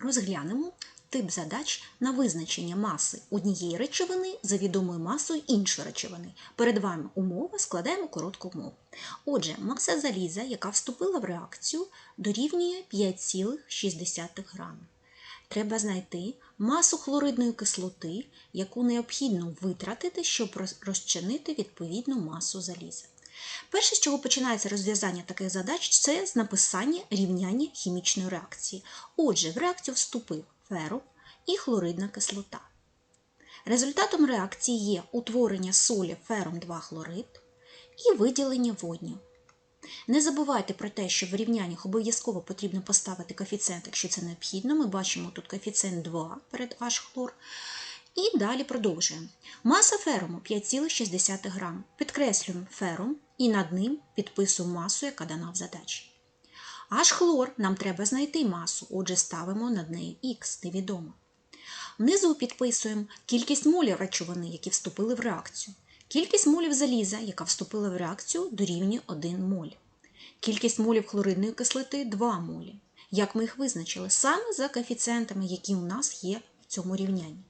Розглянемо тип задач на визначення маси однієї речовини за відомою масою іншої речовини. Перед вами умова, складаємо коротку умову. Отже, маса заліза, яка вступила в реакцію, дорівнює 5,6 грами. Треба знайти масу хлоридної кислоти, яку необхідно витратити, щоб розчинити відповідну масу заліза. Перше, з чого починається розв'язання таких задач, це з написання рівняння хімічної реакції. Отже, в реакцію вступив ферум і хлоридна кислота. Результатом реакції є утворення солі ферум 2 хлорид і виділення водню. Не забувайте про те, що в рівняннях обов'язково потрібно поставити коефіцієнт, якщо це необхідно. Ми бачимо тут коефіцієнт 2 перед H-хлор. І далі продовжуємо. Маса феруму 5,6 грам. Підкреслюємо ферум і над ним підписуємо масу, яка дана в задачі. H-хлор нам треба знайти масу, отже, ставимо над нею Х, невідомо. Внизу підписуємо кількість молів речовини, які вступили в реакцію. Кількість молів заліза, яка вступила в реакцію, дорівнює 1 моль. Кількість молів хлоридної кислоти 2 молі. Як ми їх визначили? Саме за коефіцієнтами, які у нас є в цьому рівнянні.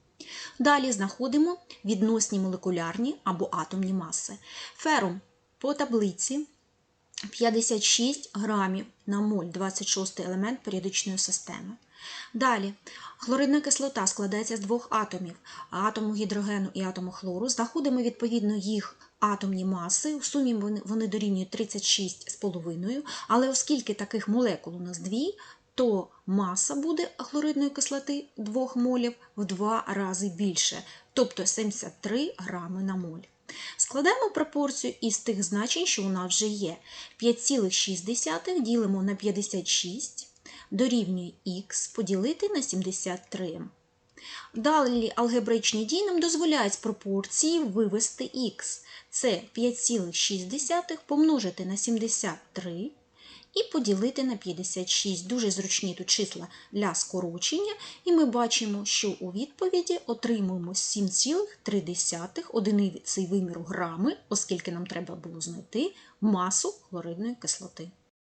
Далі знаходимо відносні молекулярні або атомні маси. Ферум по таблиці 56 грамів на моль, 26 елемент періодичної системи. Далі, хлоридна кислота складається з двох атомів атому гідрогену і атому хлору. Знаходимо відповідно їх атомні маси. В сумі вони, дорівнюють 36,5, але оскільки таких молекул у нас дві, то маса буде хлоридної кислоти 2 молів в два рази більше, тобто 73 грами на моль. Складаємо пропорцію із тих значень, що у нас вже є. 5,6 ділимо на 56 дорівнює х поділити на 73. Далі алгебраїчні дії нам дозволяють з пропорції вивести х. Це 5,6 помножити на 73 і поділити на 56. Дуже зручні тут числа для скорочення, і ми бачимо, що у відповіді отримуємо 7,3 одиниці виміру грами, оскільки нам треба було знайти масу хлоридної кислоти.